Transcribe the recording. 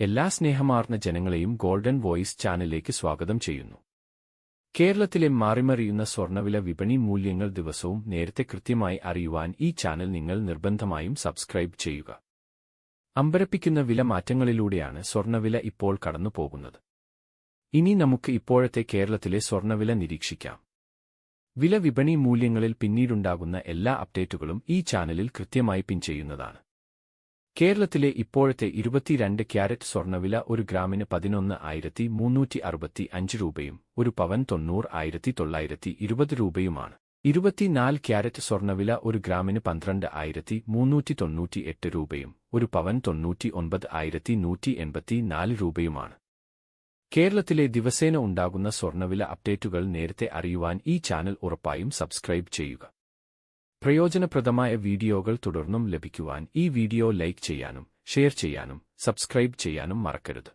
എല്ലാ സ്നേഹമാർന്ന ജനങ്ങളെയും golden voice ചാനലിലേക്ക് സ്വാഗതം ചെയ്യുന്നു. കേരളത്തിലെ മാറിമറിയുന്ന സ്വർണവില വിപണി മൂല്യങ്ങൾ ദിവസവും നേരത്തെ കൃത്യമായി അറിയുവാൻ ഈ ചാനൽ നിങ്ങൾ നിർബന്ധമായും സബ്സ്ക്രൈബ് ചെയ്യുക. അമ്പരപ്പിക്കുന്ന വില മാറ്റങ്ങളിലൂടെയാണ് സ്വർണവില ഇപ്പോൾ കടന്നുപോകുന്നത് ഇനി നമുക്ക് ഇപ്പോഴത്തെ കേരളത്തിലെ സ്വർണവില നിരീക്ഷിക്കാം. വില വിപണി മൂല്യങ്ങളിൽ പിന്നീടുണ്ടാകുന്ന എല്ലാ അപ്ഡേറ്റുകളും ഈ ചാനലിൽ കൃത്യമായി പിൻ ചെയ്യുന്നതാണ്. കേരളത്തിലെ ഇപ്പോഴത്തെ ഇരുപത്തിരണ്ട് ക്യാരറ്റ് സ്വർണവില ഒരു ഗ്രാമിന് പതിനൊന്ന് ആയിരത്തി മുന്നൂറ്റി അറുപത്തി അഞ്ച് രൂപയും ഒരു പവൻ തൊണ്ണൂറ് ആയിരത്തി തൊള്ളായിരത്തി ഇരുപത് രൂപയുമാണ്. ഇരുപത്തിനാല് ക്യാരറ്റ് സ്വർണവില ഒരു ഗ്രാമിന് പന്ത്രണ്ട് ആയിരത്തി മുന്നൂറ്റി തൊണ്ണൂറ്റി എട്ട് രൂപയും ഒരു പവൻ തൊണ്ണൂറ്റി ഒൻപത് ആയിരത്തി നൂറ്റി എൺപത്തി നാല് രൂപയുമാണ്. കേരളത്തിലെ ദിവസേന ഉണ്ടാകുന്ന സ്വർണവില അപ്ഡേറ്റുകൾ നേരത്തെ അറിയുവാൻ ഈ ചാനൽ ഉറപ്പായും സബ്സ്ക്രൈബ് ചെയ്യുക. പ്രയോജനപ്രദമായ വീഡിയോകൾ തുടർന്നും ലഭിക്കുവാൻ ഈ വീഡിയോ ലൈക്ക് ചെയ്യാനും ഷെയർ ചെയ്യാനും സബ്സ്ക്രൈബ് ചെയ്യാനും മറക്കരുത്.